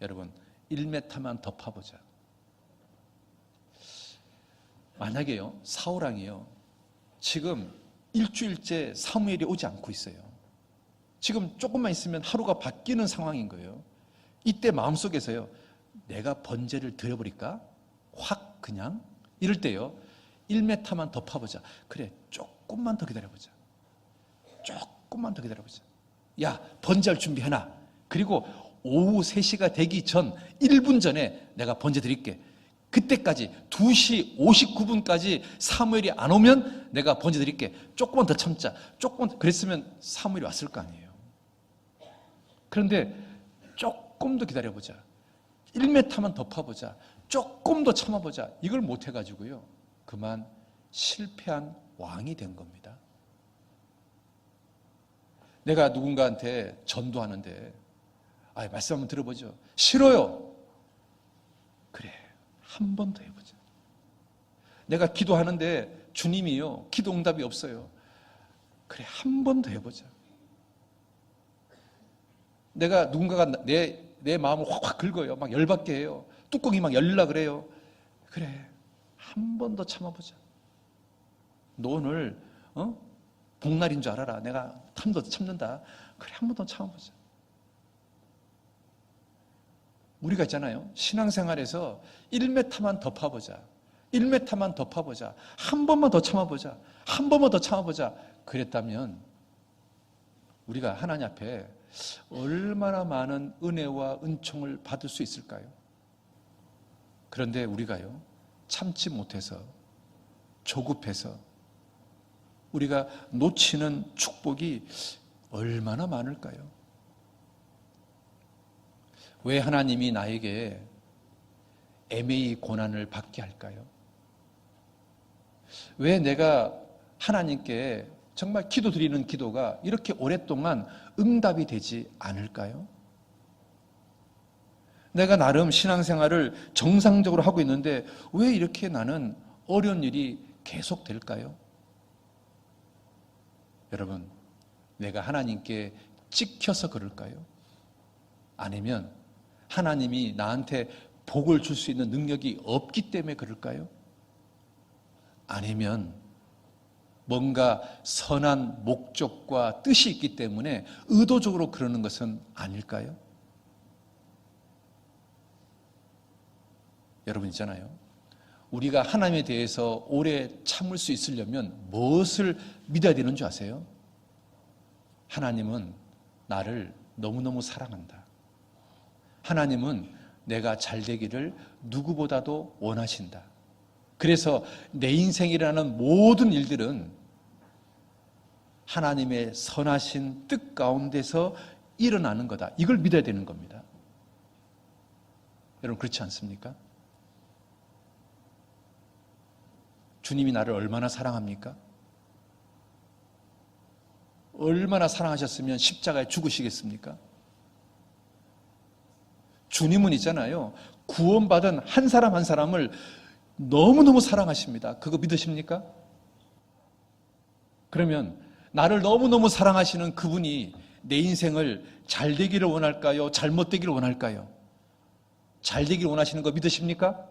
여러분 1m만 더 파보자. 만약에요 사우랑이요 지금 일주일째 사무엘이 오지 않고 있어요. 지금 조금만 있으면 하루가 바뀌는 상황인 거예요. 이때 마음속에서요 내가 번제를 드려버릴까? 확 그냥 이럴 때요 1m만 더 파보자. 그래 조금만 더 기다려보자. 조금만 더 기다려보자. 야 번제할 준비해놔. 그리고 오후 3시가 되기 전 1분 전에 내가 번제 드릴게. 그때까지 2시 59분까지 사무엘이 안 오면 내가 번제 드릴게. 조금만 더 참자. 조금만 더- 그랬으면 사무엘이 왔을 거 아니에요. 그런데 조금 더 기다려 보자. 1m만 더 파보자. 조금 더 참아보자. 이걸 못 해가지고요. 그만 실패한 왕이 된 겁니다. 내가 누군가한테 전도하는데, 아, 말씀 한번 들어보죠. 싫어요. 그래. 한 번 더 해보자. 내가 기도하는데 주님이요. 기도 응답이 없어요. 그래. 한 번 더 해보자. 내가 누군가가 내, 내 마음을 확확 긁어요. 막 열받게 해요. 뚜껑이 막 열라 그래요. 그래. 한 번 더 참아보자. 너 오늘, 어? 복날인 줄 알아라. 내가 더 참는다. 그래, 한 번 더 참아보자. 우리가 있잖아요. 신앙생활에서 1m만 더 파보자. 1m만 더 파보자. 한 번만 더 참아보자. 한 번만 더 참아보자. 그랬다면 우리가 하나님 앞에 얼마나 많은 은혜와 은총을 받을 수 있을까요? 그런데 우리가요, 참지 못해서, 조급해서, 우리가 놓치는 축복이 얼마나 많을까요? 왜 하나님이 나에게 애매히 고난을 받게 할까요? 왜 내가 하나님께 정말 기도 드리는 기도가 이렇게 오랫동안 응답이 되지 않을까요? 내가 나름 신앙생활을 정상적으로 하고 있는데 왜 이렇게 나는 어려운 일이 계속 될까요? 여러분, 내가 하나님께 찍혀서 그럴까요? 아니면 하나님이 나한테 복을 줄 수 있는 능력이 없기 때문에 그럴까요? 아니면 뭔가 선한 목적과 뜻이 있기 때문에 의도적으로 그러는 것은 아닐까요? 여러분 있잖아요. 우리가 하나님에 대해서 오래 참을 수 있으려면 무엇을 믿어야 되는 줄 아세요? 하나님은 나를 너무너무 사랑한다. 하나님은 내가 잘 되기를 누구보다도 원하신다. 그래서 내 인생이라는 모든 일들은 하나님의 선하신 뜻 가운데서 일어나는 거다. 이걸 믿어야 되는 겁니다. 여러분, 그렇지 않습니까? 주님이 나를 얼마나 사랑합니까? 얼마나 사랑하셨으면 십자가에 죽으시겠습니까? 주님은 있잖아요. 구원받은 한 사람 한 사람을 너무너무 사랑하십니다. 그거 믿으십니까? 그러면 나를 너무너무 사랑하시는 그분이 내 인생을 잘 되기를 원할까요? 잘못 되기를 원할까요? 잘 되기를 원하시는 거 믿으십니까?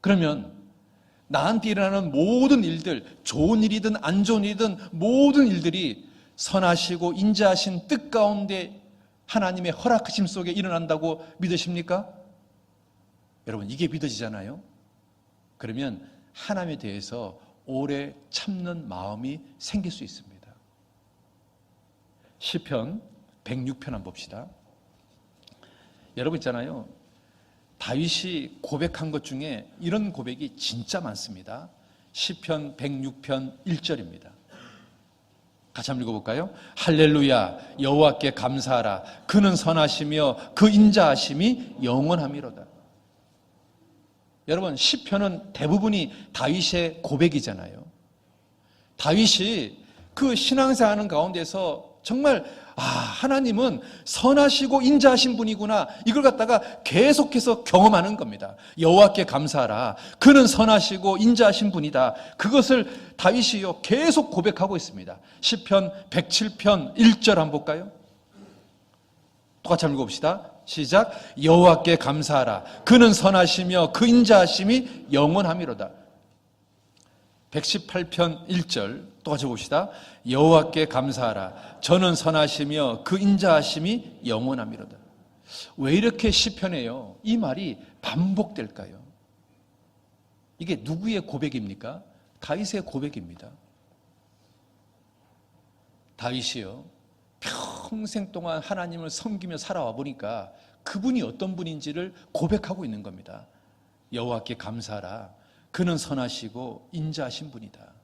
그러면 나한테 일어나는 모든 일들, 좋은 일이든 안 좋은 일이든 모든 일들이 선하시고 인자하신 뜻 가운데 하나님의 허락하심 속에 일어난다고 믿으십니까? 여러분, 이게 믿어지잖아요? 그러면 하나님에 대해서 오래 참는 마음이 생길 수 있습니다. 시편 106편 한번 봅시다. 여러분 있잖아요. 다윗이 고백한 것 중에 이런 고백이 진짜 많습니다. 시편 106편 1절입니다. 같이 한번 읽어볼까요? 할렐루야 여호와께 감사하라 그는 선하시며 그 인자하심이 영원함이로다. 여러분 시편은 대부분이 다윗의 고백이잖아요. 다윗이 그 신앙생활하는 가운데서 정말 아 하나님은 선하시고 인자하신 분이구나 이걸 갖다가 계속해서 경험하는 겁니다. 여호와께 감사하라. 그는 선하시고 인자하신 분이다. 그것을 다윗이요 계속 고백하고 있습니다. 시편 107편 1절 한번 볼까요? 똑같이 한번 읽어봅시다. 시작. 여호와께 감사하라. 그는 선하시며 그 인자하심이 영원함이로다. 118편 1절 똑같이 봅시다. 여호와께 감사하라. 저는 선하시며 그 인자하심이 영원함이로다. 왜 이렇게 시편에요? 이 말이 반복될까요? 이게 누구의 고백입니까? 다윗의 고백입니다. 다윗이요. 평생 동안 하나님을 섬기며 살아와 보니까 그분이 어떤 분인지를 고백하고 있는 겁니다. 여호와께 감사하라. 그는 선하시고 인자하신 분이다.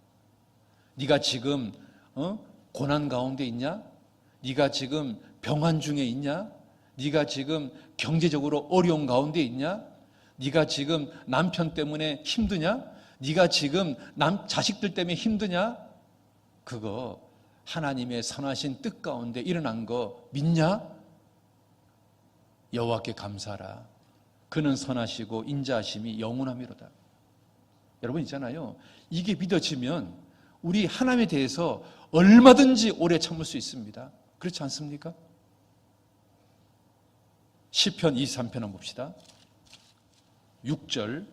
네가 지금 어? 고난 가운데 있냐? 네가 지금 병환 중에 있냐? 네가 지금 경제적으로 어려운 가운데 있냐? 네가 지금 남편 때문에 힘드냐? 네가 지금 남 자식들 때문에 힘드냐? 그거 하나님의 선하신 뜻 가운데 일어난 거 믿냐? 여호와께 감사하라. 그는 선하시고 인자하심이 영원함이로다. 여러분 있잖아요. 이게 믿어지면 우리 하나님에 대해서 얼마든지 오래 참을 수 있습니다. 그렇지 않습니까? 시편 23편 한번 봅시다. 6절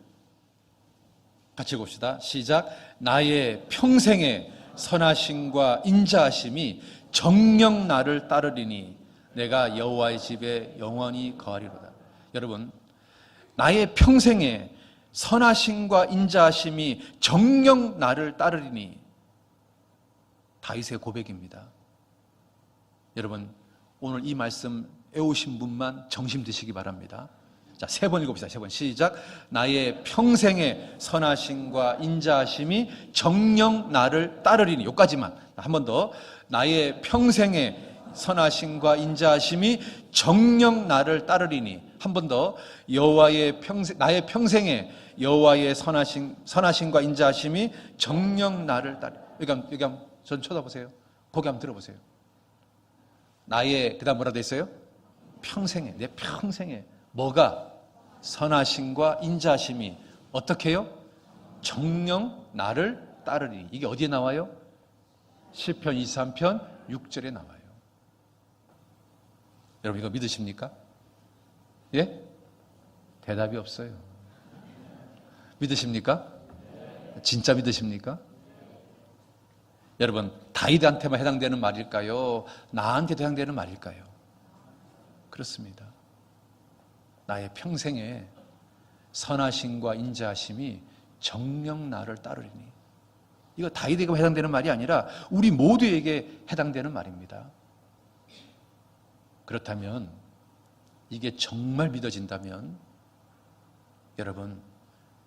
같이 봅시다. 시작. 나의 평생의 선하심과 인자하심이 정령 나를 따르리니 내가 여호와의 집에 영원히 거하리로다. 여러분, 나의 평생에 선하심과 인자하심이 정령 나를 따르리니 다윗의 고백입니다. 여러분, 오늘 이 말씀 애우신 분만 정심 드시기 바랍니다. 자, 세 번 읽어봅시다. 세 번. 시작. 나의 평생의 선하심과 인자하심이 정령 나를 따르리니. 요까지만. 한 번 더. 나의 평생의 선하심과 인자하심이 정령 나를 따르리니. 한 번 더. 여호와의 평생, 나의 평생의 여호와의 선하심, 선하심과 인자하심이 정령 나를 따르. 여기 한번 전 쳐다보세요. 거기 한번 들어보세요. 나의, 그 다음 뭐라 돼 있어요? 평생에, 내 평생에. 뭐가 선하심과 인자심이 어떻게 해요? 정령 나를 따르니. 이게 어디에 나와요? 10편 23편 6절에 나와요. 여러분 이거 믿으십니까? 예? 대답이 없어요. 믿으십니까? 진짜 믿으십니까? 여러분 다윗한테만 해당되는 말일까요? 나한테도 해당되는 말일까요? 그렇습니다. 나의 평생에 선하심과 인자하심이 정령 나를 따르리니. 이거 다윗에게 해당되는 말이 아니라 우리 모두에게 해당되는 말입니다. 그렇다면 이게 정말 믿어진다면 여러분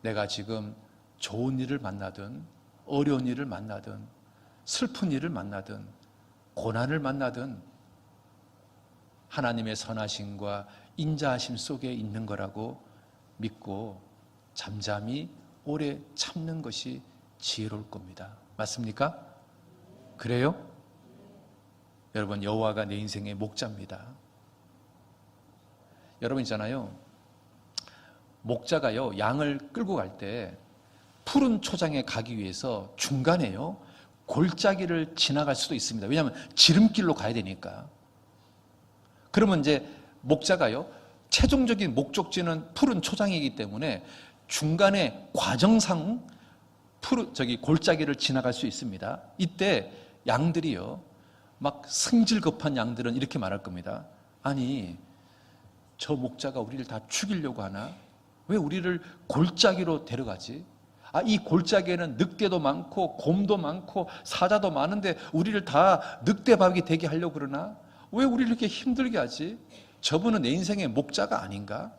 내가 지금 좋은 일을 만나든 어려운 일을 만나든 슬픈 일을 만나든 고난을 만나든 하나님의 선하심과 인자하심 속에 있는 거라고 믿고 잠잠히 오래 참는 것이 지혜로울 겁니다. 맞습니까? 그래요? 여러분 여호와가 내 인생의 목자입니다. 여러분 있잖아요. 목자가요 양을 끌고 갈 때 푸른 초장에 가기 위해서 중간에요 골짜기를 지나갈 수도 있습니다. 왜냐하면 지름길로 가야 되니까. 그러면 이제 목자가요, 최종적인 목적지는 푸른 초장이기 때문에 중간에 과정상 푸르, 저기 골짜기를 지나갈 수 있습니다. 이때 양들이요, 막 승질급한 양들은 이렇게 말할 겁니다. 아니, 저 목자가 우리를 다 죽이려고 하나? 왜 우리를 골짜기로 데려가지? 아, 이 골짜기에는 늑대도 많고 곰도 많고 사자도 많은데 우리를 다 늑대밥이 되게 하려고 그러나? 왜 우리를 이렇게 힘들게 하지? 저분은 내 인생의 목자가 아닌가?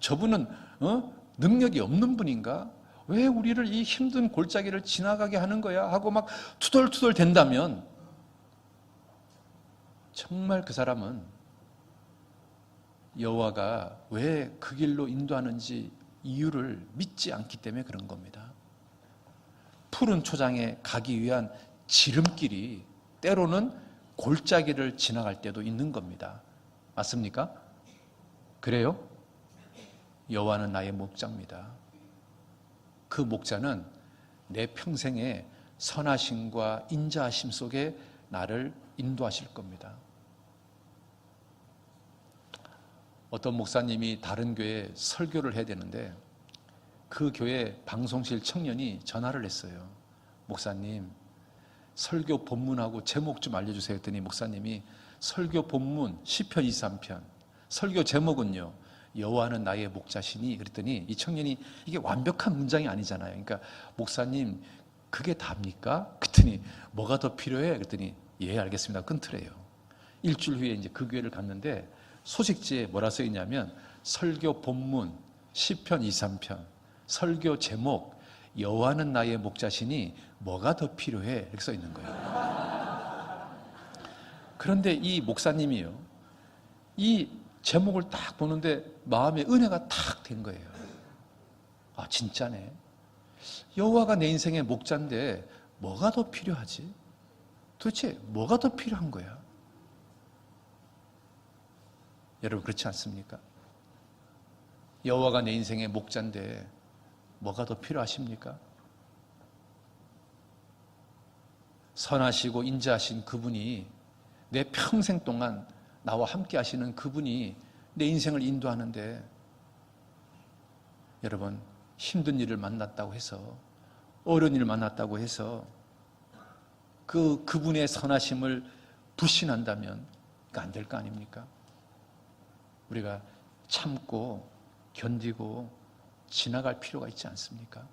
저분은 어? 능력이 없는 분인가? 왜 우리를 이 힘든 골짜기를 지나가게 하는 거야? 하고 막 투덜투덜 된다면 정말 그 사람은 여호와가 왜 그 길로 인도하는지 이유를 믿지 않기 때문에 그런 겁니다. 푸른 초장에 가기 위한 지름길이 때로는 골짜기를 지나갈 때도 있는 겁니다. 맞습니까? 그래요? 여호와는 나의 목자입니다. 그 목자는 내 평생의 선하심과 인자하심 속에 나를 인도하실 겁니다. 어떤 목사님이 다른 교회에 설교를 해야 되는데 그 교회 방송실 청년이 전화를 했어요. 목사님, 설교 본문하고 제목 좀 알려주세요. 했더니 목사님이 설교 본문 10편 23편 설교 제목은요. 여호와는 나의 목자시니 그랬더니 이 청년이 이게 완벽한 문장이 아니잖아요. 그러니까 목사님 그게 답니까? 그랬더니 뭐가 더 필요해? 그랬더니 예 알겠습니다. 끊더래요. 일주일 후에 이제 그 교회를 갔는데 소식지에 뭐라 써 있냐면 설교 본문 10편 23편 설교 제목 여호와는 나의 목자시니 뭐가 더 필요해? 이렇게 써 있는 거예요. 그런데 이 목사님이요. 이 제목을 딱 보는데 마음에 은혜가 탁 된 거예요. 아, 진짜네. 여호와가 내 인생의 목자인데 뭐가 더 필요하지? 도대체 뭐가 더 필요한 거야? 여러분 그렇지 않습니까? 여호와가 내 인생의 목자인데 뭐가 더 필요하십니까? 선하시고 인자하신 그분이 내 평생 동안 나와 함께 하시는 그분이 내 인생을 인도하는데 여러분 힘든 일을 만났다고 해서 어려운 일을 만났다고 해서 그 그분의 선하심을 불신한다면 안될 거 아닙니까? 우리가 참고 견디고 지나갈 필요가 있지 않습니까?